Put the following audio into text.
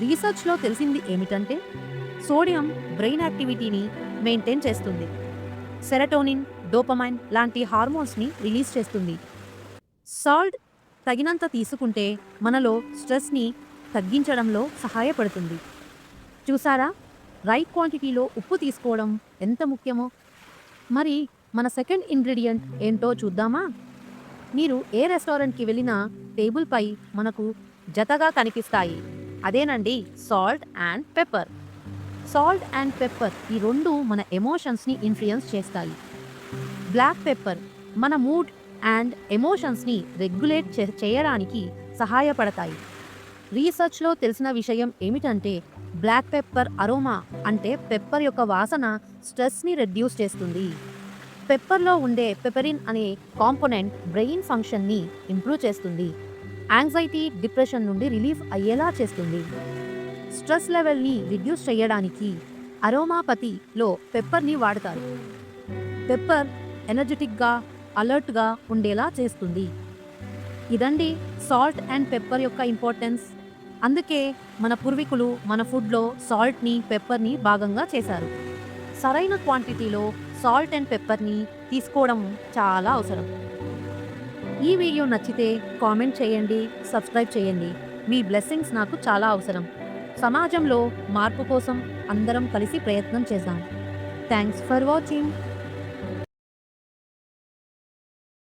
రీసెర్చ్లో తెలిసింది ఏమిటంటే sodium brain యాక్టివిటీని మెయింటైన్ చేస్తుంది. సెరటోనిన్ డోపమైన్ లాంటి హార్మోన్స్ని రిలీజ్ చేస్తుంది. సాల్ట్ తగినంత తీసుకుంటే మనలో స్ట్రెస్ని తగ్గించడంలో సహాయపడుతుంది. చూసారా? రైట్ క్వాంటిటీలో ఉప్పు తీసుకోవడం ఎంత ముఖ్యమో? మరి మన సెకండ్ ఇంగ్రీడియంట్ ఏంటో చూద్దామా? మీరు ఏ రెస్టారెంట్కి వెళ్ళినా టేబుల్పై మనకు జతగా కనిపిస్తాయి. అదేనండి salt and pepper salt and pepper ఈ రెండు మన ఎమోషన్స్ని ఇన్ఫ్లుయెన్స్ చేస్తాయి. బ్లాక్ పెప్పర్ మన మూడ్ అండ్ ఎమోషన్స్ని రెగ్యులేట్ చేయడానికి సహాయపడతాయి. రీసెర్చ్లో తెలిసిన విషయం ఏమిటంటే బ్లాక్ పెప్పర్ అరోమా అంటే పెప్పర్ యొక్క వాసన స్ట్రెస్ని రెడ్యూస్ చేస్తుంది. పెప్పర్లో ఉండే పెపరిన్ అనే కాంపోనెంట్ బ్రెయిన్ ఫంక్షన్ని ఇంప్రూవ్ చేస్తుంది. యాంగ్జైటీ డిప్రెషన్ నుండి రిలీఫ్ అయ్యేలా చేస్తుంది. స్ట్రెస్ లెవెల్ని రిడ్యూస్ చేయడానికి అరోమాపతిలో పెప్పర్ని వాడతారు. పెప్పర్ ఎనర్జెటిక్గా అలర్ట్గా ఉండేలా చేస్తుంది. ఇదండి సాల్ట్ అండ్ పెప్పర్ యొక్క ఇంపార్టెన్స్. అందుకే మన పూర్వీకులు మన ఫుడ్లో సాల్ట్ని పెప్పర్ని భాగంగా చేశారు. సరైన క్వాంటిటీలో సాల్ట్ అండ్ పెప్పర్ని తీసుకోవడం చాలా అవసరం. ఈ వీడియో నచ్చితే కామెంట్ చేయండి సబ్స్క్రైబ్ చేయండి. మీ బ్లెస్సింగ్స్ నాకు చాలా అవసరం. సమాజంలో మార్పు కోసం అందరం కలిసి ప్రయత్నం చేద్దాం. Thanks for watching